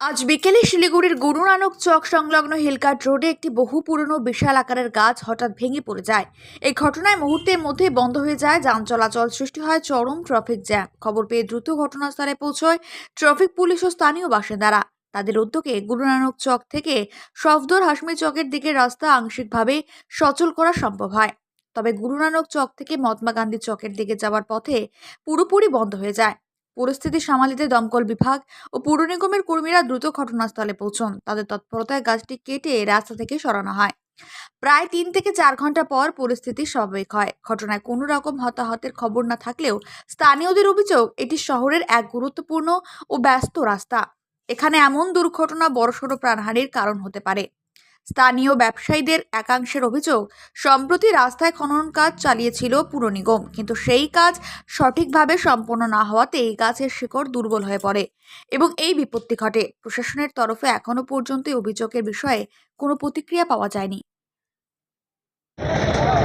আজ বিকেলে শিলিগুড়ির গুরু নানক চক সংলগ্ন হিলকাট রোডে একটি বহু পুরনো বিশাল আকারের গাছ হঠাৎ ভেঙে পড়ে যায়। এই ঘটনায় মুহূর্তের মধ্যে বন্ধ হয়ে যায়, যান চলাচল সৃষ্টি হয় চরম ট্রাফিক জ্যাম। খবর পেয়ে দ্রুত ঘটনাস্থলে পৌঁছয় ট্রাফিক পুলিশ ও স্থানীয় বাসিন্দারা। তাদের উদ্যোগে গুরু নানক চক থেকে সফদর হাসমি চকের দিকে রাস্তা আংশিকভাবে সচল করা সম্ভব হয়। তবে গুরু নানক চক থেকে মহাত্মা গান্ধী চকের দিকে যাওয়ার পথে পুরোপুরি বন্ধ হয়ে যায়। পরিস্থিতি সামালিতে দমকল বিভাগ ও পুর নিগমের কর্মীরা দ্রুত ঘটনাস্থলে পৌঁছন। তাদের তৎপরতায় গাছটি কেটে রাস্তা থেকে সরানো হয়। প্রায় তিন থেকে চার ঘণ্টা পর পরিস্থিতি স্বাভাবিক হয়। ঘটনায় কোনো রকম হতাহতের খবর না থাকলেও স্থানীয়দের অভিযোগ, এটি শহরের এক গুরুত্বপূর্ণ ও ব্যস্ত রাস্তা। এখানে এমন দুর্ঘটনা বড়সড় প্রাণহানির কারণ হতে পারে। স্থানীয় ব্যবসায়ীদের একাংশের অভিযোগ, সম্প্রতি রাস্তায় খনন কাজ চালিয়েছিল পুর নিগম। কিন্তু সেই কাজ সঠিকভাবে সম্পন্ন না হওয়াতে এই গাছের শিকড় দুর্বল হয়ে পড়ে এবং এই বিপত্তি ঘটে। প্রশাসনের তরফে এখনও পর্যন্ত অভিযোগের বিষয়ে কোনো প্রতিক্রিয়া পাওয়া যায়নি।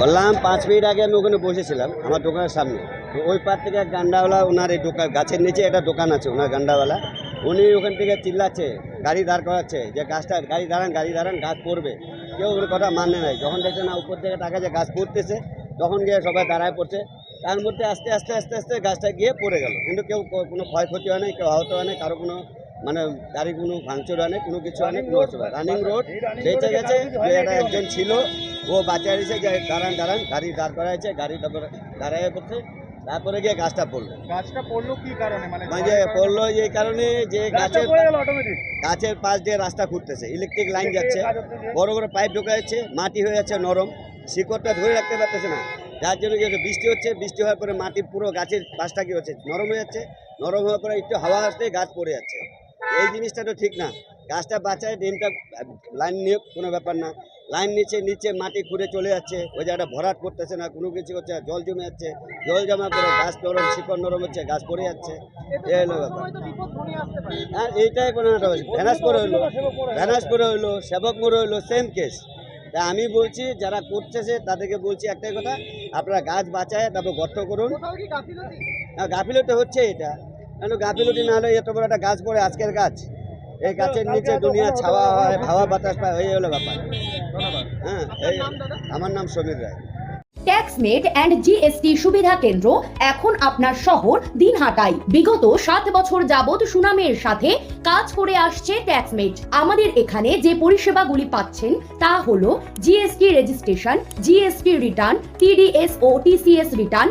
বললাম, পাঁচ মিনিট আগে আমি ওখানে বসেছিলাম, আমার দোকানের সামনে। তো ওই পার থেকে গান্ডাওয়ালা, ওনার এই দোকান, গাছের নিচে একটা দোকান আছে, ওনার গান্ডাওয়ালা। উনি ওখান থেকে চিল্লাচ্ছে গাড়ি দাঁড় করাচ্ছে, যে গাছটা গাড়ি দাঁড়ান গাড়ি দাঁড়ান, গাছ পড়বে। কেউ ওর কথা মানে নাই যখন দেখছে না, উপর থেকে টাকা যে গাছ পড়তেছে, তখন গিয়ে সবাই দাঁড়ায় পড়ছে। তার মধ্যে আস্তে আস্তে আস্তে আস্তে গাছটা গিয়ে পড়ে গেল। কিন্তু কেউ কোনো ক্ষয়ক্ষতি হয় নাই, কেউ আহত হয় নাই, কারও কোনো মানে গাড়ি কোনো ভাঙচুর হয় কোনো কিছু হয় কোনো রানিং রোড বেঁচে গেছে একজন ছিল, ও বাচ্চা এসে যে দাঁড়ান দাঁড়ান, গাড়ি দাঁড় করাইছে, গাড়ি তারপরে দাঁড়ায় পড়ছে। তারপরে গিয়ে গাছটা পড়ল। গাছটা পড়ল কি কারণে? মানে মানে পড়ল এই কারণে যে গাছের গাছের পাশ দিয়ে রাস্তা খুঁড়তেছে ইলেকট্রিক লাইন যাচ্ছে। বড় বড় পাইপ ঢোকা যাচ্ছে মাটি হয়ে যাচ্ছে নরম। শিকড়টা ধরে রাখতে পারতেছে না। যার জন্য হচ্ছে, বৃষ্টি হচ্ছে বৃষ্টি হওয়ার পরে মাটি পুরো গাছের পাশটা কি হচ্ছে নরম হয়ে যাচ্ছে। নরম হওয়ার পরে একটু হাওয়া আসতে গাছ পড়ে যাচ্ছে। এই জিনিসটা তো ঠিক না। গাছটা বাঁচায় ড্রেনটা লাইন নিয়ে, কোনো ব্যাপার না। লাইন নিচে নিচে মাটি খুঁড়ে চলে যাচ্ছে, ওই জায়গাটা ভরাট করতেছে না, কোনো কিছু হচ্ছে জল জমে যাচ্ছে। জল জমা করে গাছ নরম, শিকড় নরম হচ্ছে, গাছ পড়ে যাচ্ছে। এই হলো ব্যাপার। হ্যাঁ এইটাই কোনো একটা ভ্যানাস করে হইল ভ্যানাস করে হইল সেবক মোড় হইল সেম কেস তা আমি বলছি, যারা করতেছে, তাদেরকে বলছি একটাই কথা, আপনারা গাছ বাঁচায়, তারপর গর্ত করুন। হ্যাঁ গাফিলতি হচ্ছে এটা। কেন গাফিলতি না হলে এত বড় একটা গাছ পড়ে, আজকের গাছ? এই গাছের নিচে দুনিয়া ছাওয়া হয় হাওয়া বাতাস পায় এই হলো ব্যাপার। হ্যাঁ আমার নাম Samir Ray. Taxmate and GST সুবিধা কেন্দ্র এখন আপনার শহর দিনহাটায়। বিগত সাত বছর যাবৎ সুনামের সাথে কাজ করে আসছে ট্যাক্সমেট আমাদের এখানে যে পরিষেবাগুলি পাচ্ছেন তা হলো GST registration GST return TDS ও TCS return